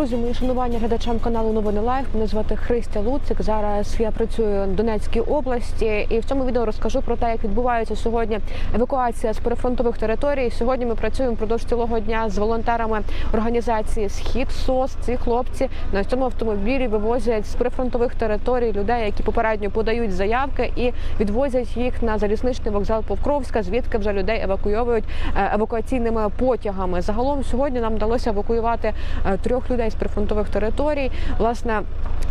Друзі, мої шанування глядачам каналу Новини Лайф. Мене звати Христя Луцик. Зараз я працюю в Донецькій області, і в цьому відео розкажу про те, як відбувається сьогодні евакуація з перефронтових територій. Сьогодні ми працюємо впродовж цілого дня з волонтерами організації Схід СОС. Ці хлопці на цьому автомобілі вивозять з прифронтових територій людей, які попередньо подають заявки і відвозять їх на залізничний вокзал Покровська, звідки вже людей евакуйовують е, евакуаційними потягами. Загалом сьогодні нам вдалося евакуювати е, трьох людей з прифронтових територій. Власне.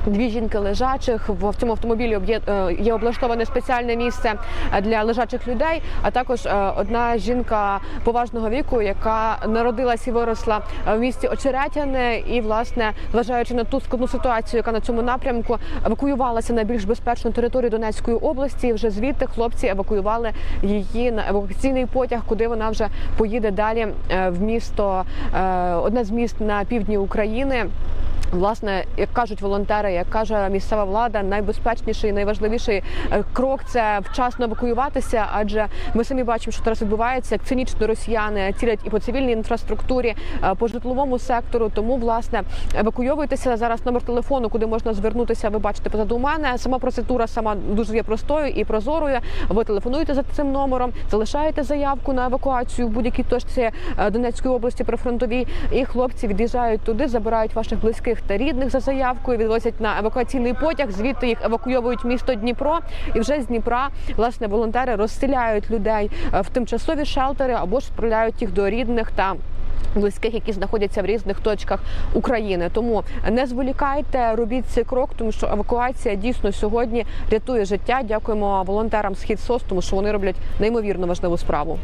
Дві жінки лежачих в цьому автомобілі е, є облаштоване спеціальне місце для лежачих людей. А також е, одна жінка поважного віку, яка народилась і виросла в місті Очеретяне, і власне, зважаючи на ту складну ситуацію, яка на цьому напрямку евакуювалася на більш безпечну територію Донецької області. І Вже звідти хлопці евакуювали її на евакуаційний потяг, куди вона вже поїде далі е, в місто, одне з міст на півдні України. України. Власне, як кажуть волонтери, як каже місцева влада, найбезпечніший, найважливіший е, крок це вчасно евакуюватися, адже ми самі бачимо, що зараз відбувається, як цинічно росіяни цілять і по цивільній інфраструктурі, е, по житловому сектору. Тому власне евакуйовуйтеся зараз. Номер телефону, куди можна звернутися. Ви бачите позаду мене. Сама процедура сама дуже є простою і прозорою. Ви телефонуєте за цим номером, залишаєте заявку на евакуацію в будь-якій точці е, Донецької області прифронтовій, і хлопці від'їжджають туди, забирають ваших близьких та рідних за заявкою, відвозять на евакуаційний потяг. Звідти їх евакуйовують місто Дніпро, і вже з Дніпра власне волонтери розселяють людей е, в тимчасові шелтери або ж справляють їх до рідних та. Близьких, які знаходяться в різних точках України, тому не зволікайте, робіть цей крок, тому що евакуація дійсно сьогодні рятує життя. Дякуємо волонтерам Схід СОС, тому що вони роблять неймовірно важливу справу.